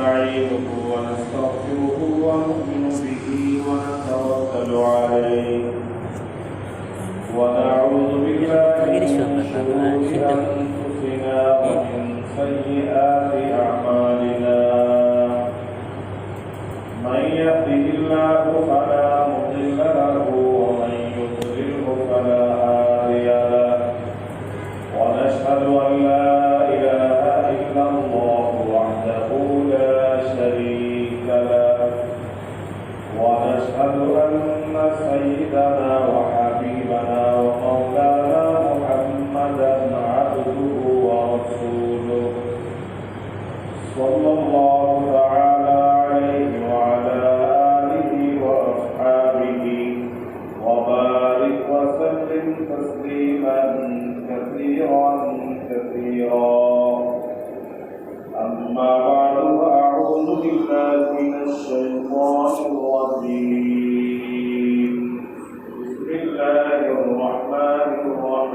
ونستعينه ونستغفره ونؤمن به ونشهد أن سيدنا وحبيبنا ومولانا محمدا عبده ورسوله. صلى الله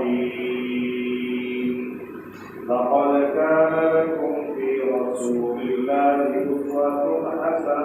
الرحيم لقد كان لكم في رسول الله أسوة حسنة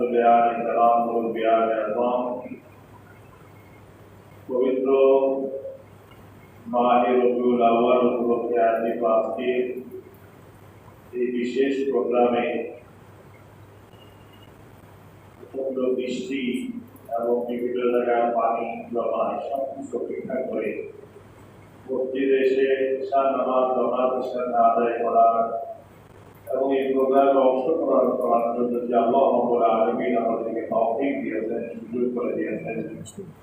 حضرات مسلمان کرام মুরব্বিয়ান এবং পবিত্র মাহে রবিউল আউয়াল উপলক্ষে আয়োজিত আজকে এই বিশেষ প্রোগ্রামে প্রচন্ড বৃষ্টি এবং বিভিন্ন জায়গায় পানি জমা সব কিছু অপেক্ষা করে মসজিদে এসে ঈশান নামাজ জমাতের সাথে আদায় করার এবং এই প্রোগ্রামে অংশগ্রহণ করার জন্য যে আল্লাহ রব্বুল আলমিন আমাদেরকে তৌফিক দিয়েছেন সুযোগ করে দিয়েছেন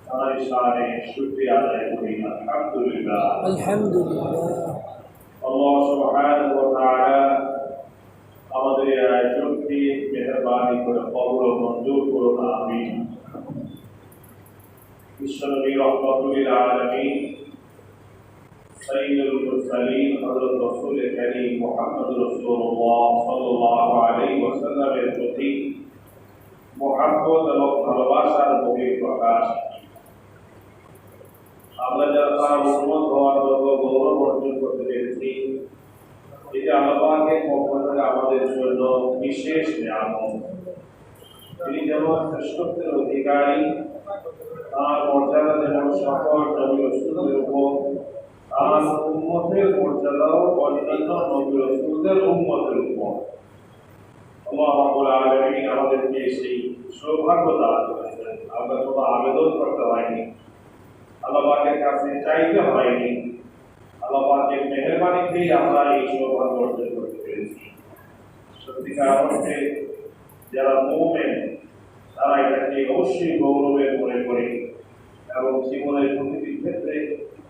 তার ইশারে শুকরিয়া আদায় করি। আলহামদুলিল্লাহ। আলহামদুলিল্লাহ। আল্লাহ সুবহানাহু ওয়া তাআলা আমাদের এই আয়োজনটি মেহরবানি করে কবুল ও মঞ্জুর করুন আমিন। বিশ্বনবী রহমতুল্লাহ আলমিন। سيد المرسلين حضرت رسول كريم محمد رسول الله صلى الله عليه وسلم এর প্রতি মহাব্বত এবং ভালোবাসার গভীর প্রকাশ আমরা যারা তার উন্মত হওয়ার জন্য গৌরব অর্জন করতে পেরেছি এটা আল্লাহকে পক্ষ থেকে আমাদের জন্য বিশেষ নিয়ামত তিনি যেমন শ্রেষ্ঠত্বের অধিকারী তার মর্যাদা যেমন সকল নবী রসুলদের উপর তার উম্মতের মর্যাদাও অন্যান্য নবী রসুলদের উম্মতের উপর। আল্লাহ রাব্বুল আলামিন আমাদেরকে সেই সৌভাগ্য দান করেছেন। আমরা কোনো আবেদন করতে হয়নি আল্লাহ কাছে চাইতে হয়নি। আল্লাহ পাকের মেহরবানিতেই আমরা এই সৌভাগ্য অর্জন করতে পেরেছি। সত্যিকার অর্থে যারা মুমিন, তারা এটাকে অবশ্যই গৌরবের মনে করে এবং জীবনের প্রতিটি ক্ষেত্রে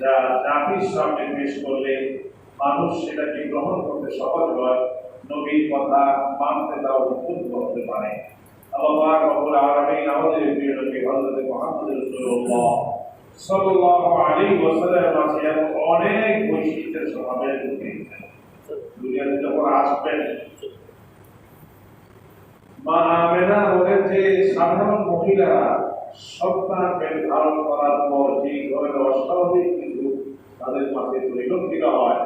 যা জাতির সামনে পেশ করলে মানুষ সেটাকে গ্রহণ করতে সহজ হয়, নবীর কথা মানতে তারা উদ্বুদ্ধ হতে পারে। আমাদের অনেক আসবেন যে সাধারণ মহিলারা পেট ধারণ করার পর যে ধরনের অস্বাভাবিক পরিলক্ষিত হয়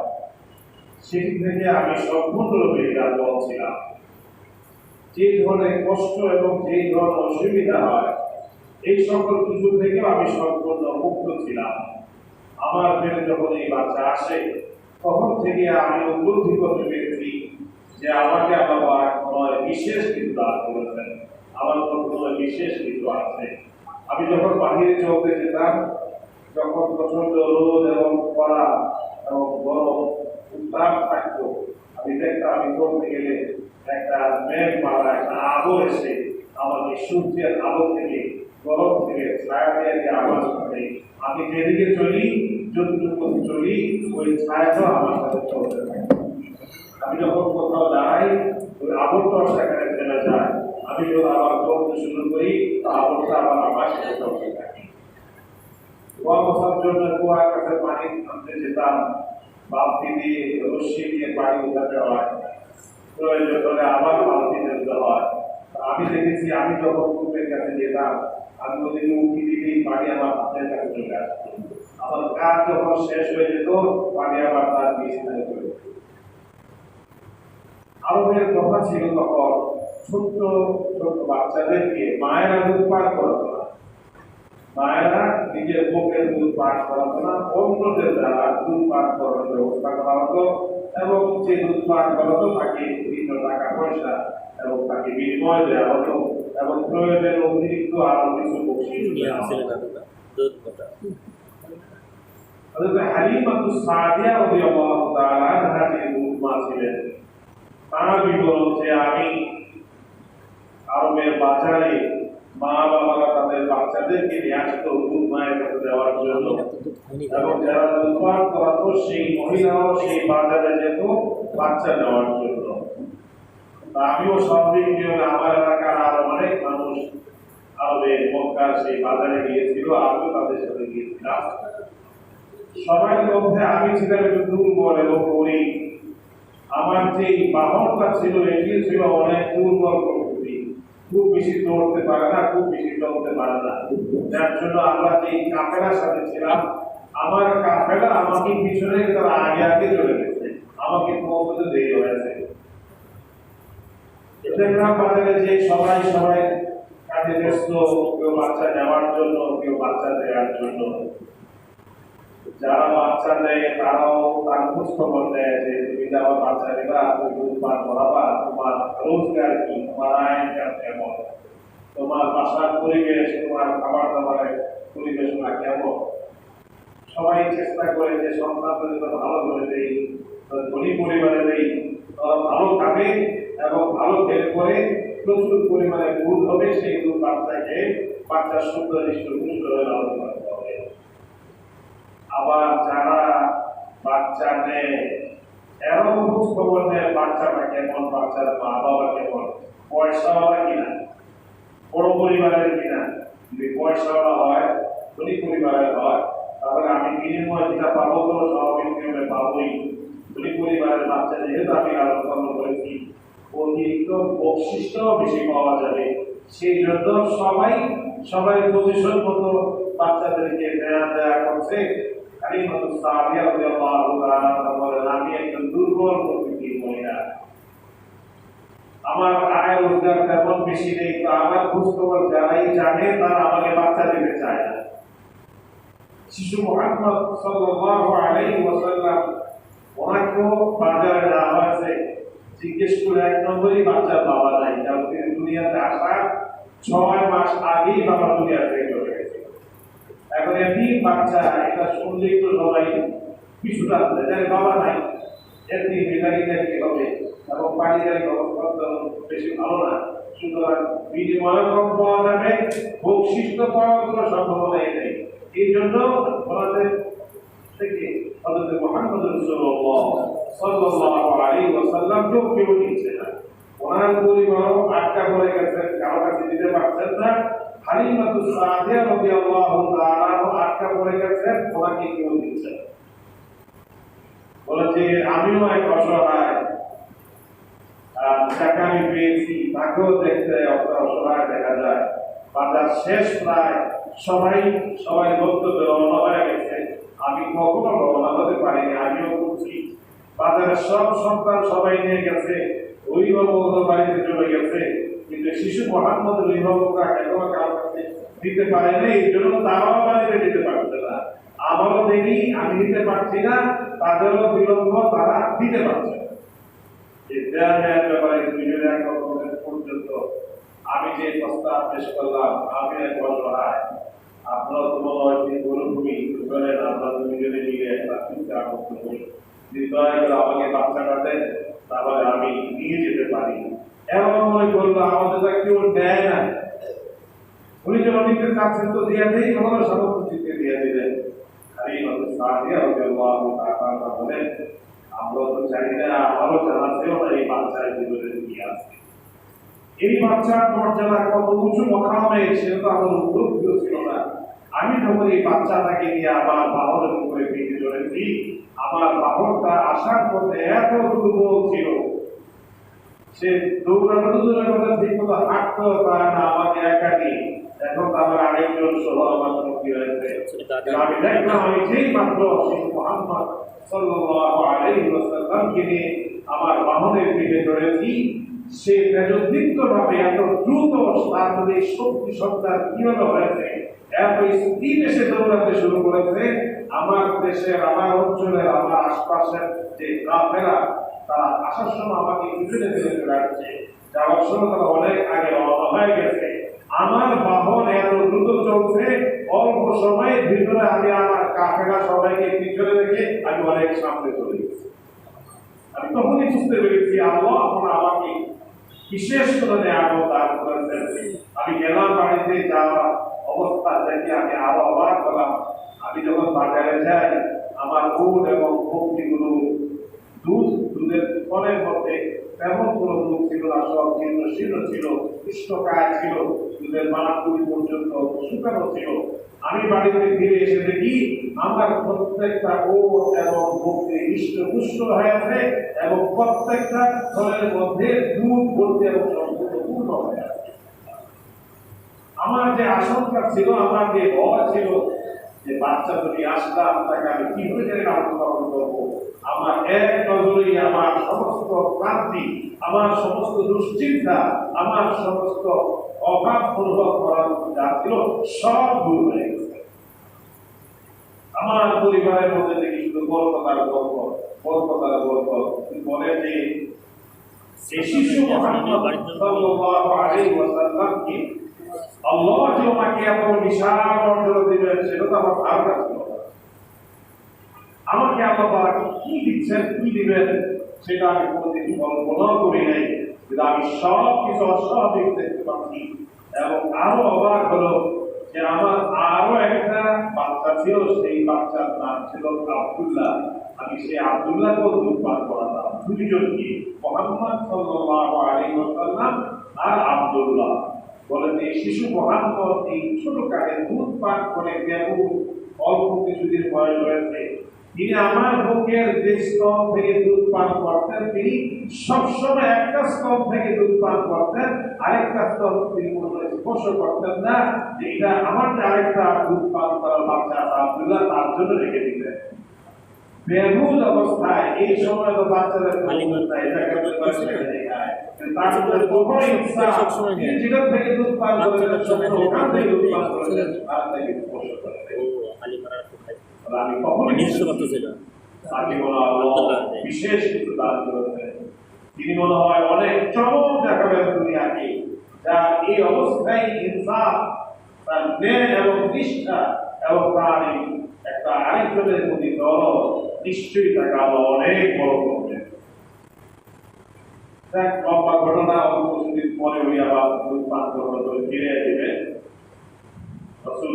সেটি থেকে আমি সম্পূর্ণরূপে নিরাপদ ছিলাম যে ধরনের কষ্ট এবং যে ধরনের অসুবিধা হয় এই সকল কিছু থেকে আমি সম্পূর্ণ মুক্ত ছিলাম আমার পেটে যখন এই বাচ্চা আসে তখন থেকে আমি উপলব্ধি করতে পেরেছি যে আমাকে আল্লাহ কোনো বিশেষ কিছু দান করেছেন আমার কোনো বিশেষ কিছু আছে আমি যখন বাহিরে চলতে যেতাম যখন প্রচণ্ড রোদ এবং খরা এবং গরম উত্তাপ থাকতো। আমি দেখতাম আমি চলতে গেলে একটা মেঘ মারা একটা আলো এসে আমাকে সূর্যের আলো থেকে, গরম থেকে ছায়া দিয়ে আওয়াজ করে, আমি যেদিকে চলি, যতটুকু চলি, ওই ছায়াটা আমার সাথে চলতে থাকে আমি যখন কোথাও যাই, ওই আবরটা সেখানে চলে যায়। আমি যখন আবার চলতে শুরু করি আবরটা আমার সাথে চলতে থাকে কুয়া বসার জন্য কুয়ার কাছে পানি আনতে যেতাম বালতি দিয়ে রশ্মি দিয়ে পানি উঠাতে হয় প্রয়োজন হলে আবার বালতি নিতে হয় আমি দেখেছি আমি যখন কূপের কাছে যেতাম আমি উঠি পানি আমার হাতের কাছে চলে আমার কাজ যখন শেষ হয়ে যেত পানি আবার তার স্থানে চলে যেত কথা ছিল তখন ছোট্ট ছোট্ট বাচ্চাদেরকে মায়েরা দুধ পান করাতো। না মায়েরা নিজের মুখে দুধ পান করাতো না অন্যদের দ্বারা দুধ পান করানোর ব্যবস্থা করা হতো এবং যে দুধ পান করাতো তাকে বিভিন্ন টাকা পয়সা এবং তাকে বিনিময় দেওয়া হতো এবং প্রয়োজনের অতিরিক্ত আরও কিছু বকশিশ দেওয়া হতো। হালিমাতু সাদিয়া রাদিয়াল্লাহু তাআলা আনহা যিনি মা ছিলেন তার বিবরণ যে আমি আরবের বাজারে মা বাবারা তাদের বাচ্চাদেরকে নিয়ে আসতো দুধ মায়ের কাছে দেওয়ার জন্য। এবং যারা দুধ পান করাতো সেই মহিলাও সেই বাজারে যেত বাচ্চা নেওয়ার জন্য। আমিও স্বাভাবিক নিয়মে আমার এলাকার আরও অনেক মানুষ আরবে মক্কার সেই বাজারে গিয়েছিল আমিও তাদের সাথে গিয়েছিলাম। সবার মধ্যে আমি ছিলাম একটু দুর্বল এবং গরিব। আমার যে বাহনটা ছিল এটি ছিল অনেক দুর্বল খুব বেশি দৌড়তে পারে না, খুব বেশি চলতে পারে না। যার জন্য আমরা যে কাফেলার সাথে ছিলাম, আমার কাফেলা আমাকে পিছনে তার আগে আগে চলে গেছে। আমাকে পৌঁছতে দেরি হয়েছে। দেখলাম বাজারে যে সবাই সবাই কাজে ব্যস্ত, কেউ বাচ্চা নেওয়ার জন্য, কেউ বাচ্চা দেওয়ার জন্য। যারা বাচ্চা দেয় তারাও তার খোঁজ খবর যে তুমি যারা বাচ্চা দেবা, তুমি পান করাবা, তোমার রোজগার কি? তোমার আয় কেমন? তোমার বাসার পরিবেশ, তোমার খাবার দাবারের পরিবেশনা কেমন? সবাই চেষ্টা করে যে সন্তানদের জন্য ভালো করে দেই ধনী পরিবারে দেই তারা ভালো খাবে এবং ভালো খেলে করে প্রচুর পরিমাণে দুধ হবে, সেই বাচ্চাকে বাচ্চার সুন্দর পুষ্ট হয়ে লালন হবে আবার যারা বাচ্চা নেয় এরকম খোঁজ খবর নেয় বাচ্চাটা কেমন বাচ্চার মা বাবা কেমন পয়সাওয়ালা কিনা বড় পরিবারের কিনা যদি পয়সাওয়ালা হয় ধনী পরিবারের হয়, তাহলে আমি বিনিময় যেটা পাবো তো স্বাভাবিক পাবোই। ধনী পরিবারের বাচ্চা, যেহেতু আমি আলোচনা করেছি, অতিরিক্ত বৈশিষ্ট্য বেশি পাওয়া যাবে। সেই জন্য সবাই সবাই পজিশন মতো বাচ্চাদেরকে দেয়া দেয়া করছে। তো বাচ্চা জিজ্ঞেস করে এক নম্বরই বাচ্চার বাবা তিনি দুনিয়াতে আসার ছয় মাস আগেই বাবা দুনিয়া থেকে চলে এখন এমনি বাচ্চা, এটা শুনলেই তো সবাই কিছুটা যায় বাবা নাই এমনি মেকানিক কি হবে, এবং পারিবারিক অবস্থা বেশি ভালো না। সুতরাং বিনিময় কম পাওয়া যাবে বৈশিষ্ট্য পাওয়ার কোনো সম্ভাবনাই নেই। এই জন্য আমাদের থেকে হযরত মুহাম্মদ রাসূলুল্লাহ সাল্লাল্লাহু আলাইহি ওয়াসাল্লাম কেউ কেউ নিচ্ছে না। ওনার পরিবারও আটকা পড়ে গেছেন কারও কাছে দিতে পারছেন না। সাদিয়া রাদিয়াল্লাহু আটকা পড়ে না বলেছে আমিও এক অসহায়। যাকে আমি পেয়েছি, তাকেও দেখতে অসহায় দেখা যায়। বাজার শেষ প্রায় সবাই সবাই গন্তব্যে রওনা হয়ে গেছে। আমি কখনো রওনা হতে পারিনি, আমিও করছি বাজারের সব সন্তান সবাই নিয়ে গেছে অভিভাবক বাড়িতে চলে গেছে। কিন্তু শিশু মোহাম্মদ অভিভাবকরা এখনও দিতে পারেনি এই জন্য তারাও বাড়িতে দিতে পারছে না। আমারও দেরি আমি দিতে পারছি না তাদেরও বিলম্ব তারা দিতে পারছে না। আমি যে প্রস্তাব পেশ করলাম, আমি এক অসহায় আপনারা তো সেই মরুভূমি চলেন আমরা দুজনে মিলে আমাকে বাচ্চাটা দেন তাহলে আমি নিয়ে যেতে পারি। এমন মনে করল আমাদের কেউ দেয় না। উনি চাচ্ছেন তো দিয়ে দেই চিত্তে দিয়ে দিলেন আর এই সাহায্যে আমরা তো জানি না, আমারও জানা এই বাচ্চার জীবনে আছে এই বাচ্চার মর্যাদা কত উঁচু মকামে, সেটা তো আমার উপলব্ধ ছিল না। আমি যখন এই বাচ্চাটাকে নিয়ে আমার বাহনের উপরে পিঠে চলেছি আমার বাহনটা আসার পথে এত দুর্বল ছিল। সে দৌড়ানো দূরের কথা ঠিক মতো হাঁটতেও পারে না আমাকে এখন আমার আরেকজন সহ আমার সঙ্গী রয়েছে আমি দেখলাম আমি যেই মাত্র সেই মোহাম্মদ সাল্লাল্লাহু আলাইহি ওয়াসাল্লামকে নিয়ে আমার বাহনের পিঠে চড়েছি। সে তেজদীপ্ত ভাবে এত দ্রুত তার মধ্যে শক্তি সত্তার কীভাবে হয়েছে এত স্পিড এসে দৌড়াতে শুরু করেছে। আমার দেশের আমার অঞ্চলের আমার আশপাশের যে কাফেরা তারা আসার সময় আমাকে পিছনে ফেলে আসছে যাওয়ার সময় তারা অনেক আগে রওনা হয়ে গেছে। আমার বাহন এত দ্রুত চলছে, অল্প সময়ের ভিতরে আমি আমার কাফেরা সবাইকে পিছনে রেখে আমি অনেক সামনে চলে গেছি। আমি তখনই বুঝতে পেরেছি, আল্লাহ এখন আমাকে বিশেষ করে নিয়ামত দান করেছেন। আমি গেলাম বাড়িতে যাওয়ার অবস্থা দেখে আমি আরও অবাক হলাম। আমি যখন বাজারে যাই, আমার উট এবং ভক্তিগুলো দুধ, দুধের ফলের মধ্যে তেমন কোনো দুধ ছিল না, সব জীর্ণ শীর্ণ ছিল কৃষ্ণকায় ছিল, দুধের মানাগুলি পর্যন্ত শুকানো ছিল। আমি বাড়িতে ফিরে এসে দেখি, আমার প্রত্যেকটা ওট এবং ভক্তি হৃষ্টপুষ্ট হয়ে আছে এবং প্রত্যেকটা ফলের মধ্যে দুধ ভর্তি এবং সম্পূর্ণ পূর্ণ হয়ে আছে। আমার যে আশঙ্কা ছিল, আমার যে ভয় ছিল, যে বাচ্চা যদি আসতাম, তাকে আমি কীভাবে জানি লালন করব? আমার এক নজরেই আমার সমস্ত ক্রান্তি আমার সমস্ত দুশ্চিন্তা, আমার সমস্ত অভাব অনুভব করার যা ছিল, সব দূর হয়ে আমার পরিবারের মধ্যে দেখি শুধু বরকতার গল্প বরকতার গল্প বলে যে শিশু আল্লাহ যে ওনাকে এত বিশাল দিবেন সেটা তো আমার না। আমাকে আল্লাহ কি দিচ্ছেন, কি দিবেন, সেটা আমি কোনোদিন কল্পনাও করি নাই, কিন্তু আমি সব কিছু অস্বাভাবিক দেখতে পাচ্ছি। এবং আরও অবাক হলো যে আমার আরও একটা বাচ্চা ছিল, সেই বাচ্চার নাম ছিল আব্দুল্লাহ। আমি সেই আব্দুল্লাহকেও দুধ পান করাতাম দুইজনকে মোহাম্মদ সাল্লাল্লাহু আলাইহি ওয়াসাল্লাম আর আব্দুল্লাহ। বলেন, এই শিশু মোহাম্মদ এই ছোট কালে দুধ পান করে কেবল অল্প কিছুদিন বয়স হয়েছে। তিনি আমার বুকের যে স্তন থেকে দুধ পান করতেন তিনি সবসময় একটা স্তন থেকে দুধ পান করতেন আরেকটা স্তন তিনি কোনোদিন স্পর্শ করতেন না এটা আমার যে আরেকটা দুধ পান করার বাচ্চা আব্দুল্লাহ তার জন্য রেখে দিতেন। বেহুল অবস্থায় এই সময় তো বাচ্চাদের করে ইচ্ছা তিনি যেখান থেকে দুধ পান করেন ওখান থেকে দুধ পান করেন তার থেকে স্পর্শ করেন আমি কখনো নিজস্ব কথা ছিল তাকে বলা বিশেষ কিছু দান করেছেন তিনি মনে হয় অনেক চমক দেখাবেন দুনিয়াকে যা এই অবস্থায় ইনসাফ তার ন্যায় এবং নিষ্ঠা এবং তার একটা আরেকজনের প্রতি দরদ নিশ্চয়ই তাকে আল্লাহ অনেক বড় করবেন। ঘটনা অল্প পরে উনি আবার ফিরে আসবেন রসুল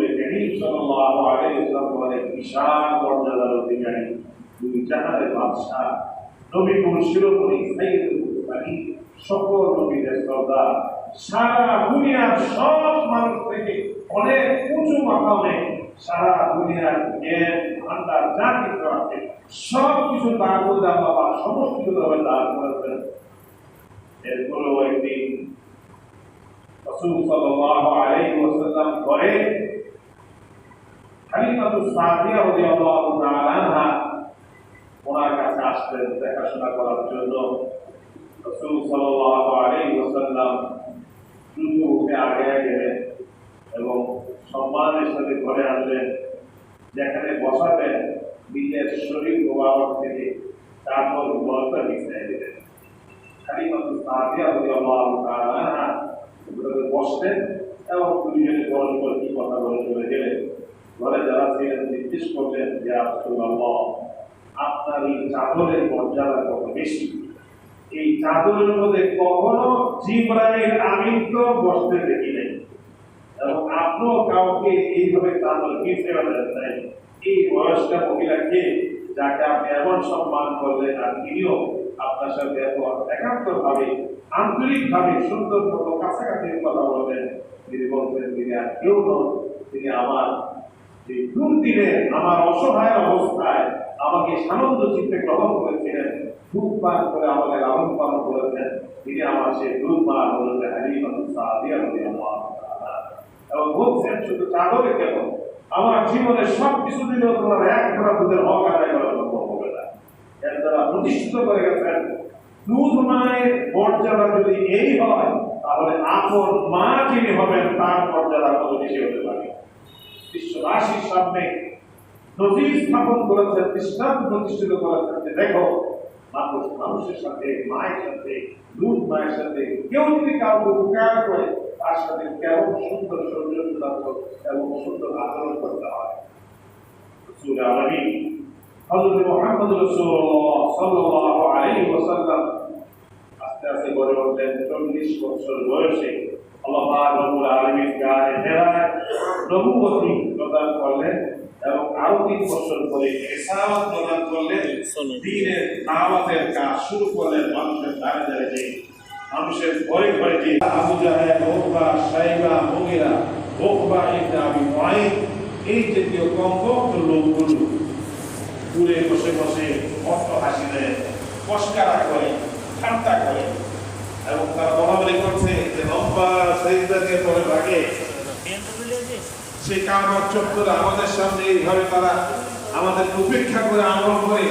সারা দুনিয়ার সব মানুষ থেকে অনেক উঁচু মাকামে সারা দুনিয়ার জ্ঞান, ভান্ডার যা কিছু সব কিছু তার মধ্যে আল্লাহ সমষ্টিগতভাবে দান করেছেন। এরপরেও একটি রসুল সাল্লাল্লাহু আলাইহি ওয়াসাল্লাম ঘরে খালিফাতু সাদিয়া রাদিয়াল্লাহু তাআলা আনহা ওনার কাছে আসলেন দেখাশোনা করার জন্য। রসুল সাল্লাল্লাহু আলাইহি ওয়াসাল্লাম দ্রুত উঠে আগে গেলেন এবং সম্মানের সাথে ঘরে আসলেন যেখানে বসাবেন নিজের শরীর মোবারক থেকে তারপর বলটা বিছাই দিলেন খালিফাতু সাদিয়া রাদিয়াল্লাহু তাআলা ঘরে বসলেন এবং দুইজনে পরস্পর কি কথা বলে চলে গেলেন। ঘরে যারা ছিলেন, জিজ্ঞেস করলেন যে রাসূলুল্লাহ, আপনার এই চাদরের মর্যাদা কত বেশি? এই চাদরের মধ্যে কখনো জিব্রাইল আমিন তো বসতে দেখি নাই। এবং আপনিও কাউকে এইভাবে চাদর গিফটে দেন নাই? এই বয়স্কা মহিলাকে যাকে আপনি এমন সম্মান করলেন আর তিনিও আপনার সাথে এত একান্ত ভাবে আন্তরিক ভাবে সুন্দর মতো কাছাকাছি কথা বলবেন তিনি বলবেন তিনি আর কেউ নন, তিনি আমার যে দুর্দিনে আমার অসহায় অবস্থায় আমাকে সানন্দ চিত্তে গ্রহণ করেছিলেন দুধ করে আমাকে লালন পালন করেছেন, তিনি আমার সেই দুধ পান তাআলা। এবং বলছেন, শুধু চাদরে কেন আমার জীবনের সব কিছু দিলেও তোমার এক ঘোড়া দুধের হক আদায় হবে না। এর দ্বারা প্রতিষ্ঠিত করে গেছেন দুধ মায়ের মর্যাদা যদি এই হয়, তাহলে আপন মা যিনি হবেন, তার মর্যাদা কত বেশি হতে পারে। বিশ্ববাসীর সামনে নজির স্থাপন করেছেন, দৃষ্টান্ত প্রতিষ্ঠিত করেছেন যে দেখো, মানুষ মানুষের সাথে, মায়ের সাথে, দুধ মায়ের সাথে, কেউ যদি কাউকে উপকার করে, তার সাথে কেমন সুন্দর সৌন্দর্য এবং সুন্দর আচরণ করতে হয়। রসুল আলমী হযরত মুহাম্মদ রাসূলুল্লাহ সাল্লাল্লাহু আলাইহি ওয়াসাল্লাম আস্তে আস্তে গড়ে উঠলেন চল্লিশ বছর বয়সে। আল্লাহ পাক রব্বুল আলামিন গায়ে হেরায় নবুয়তি প্রদান করলেন এবং আরও তিন বছর পরে এসাওয়াত প্রদান করলেন। দিনের দাওয়াতের কাজ শুরু করলেন মানুষের দ্বারে দ্বারে যে মানুষের ঘরে ঘরে যে আবু জাহেল ওকবা সাইবা মুগিরা ওকবা ইবনে আবি মুআইদ এই জাতীয় কমপক্ষ লোকগুলো দূরে বসে বসে অর্থ হাসি দেয় পস্কারা করে, ঠাট্টা করে। এবং তারা বলা বলি করছে যে লম্বা সেইদা দিয়ে পরে লাগে সেই কারবার চত্বরে আমাদের সামনে এইভাবে তারা আমাদের উপেক্ষা করে আমল করে।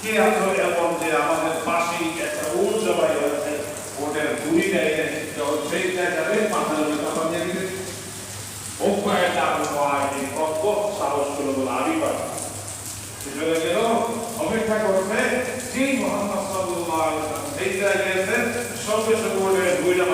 কে আসলে এমন যে আমাদের পাশেই একটা উট জবাই হয়েছে, ওটের গুড়ি দেয় সেই জায়গাতে মাথার উপরে চলে গেল অপেক্ষা করছে যেই মোহাম্মদ সাল্লাল্লাহু আলাইহি ওয়াসাল্লাম যেই জায়গায় আছেন সঙ্গে সঙ্গে বলে দুইটা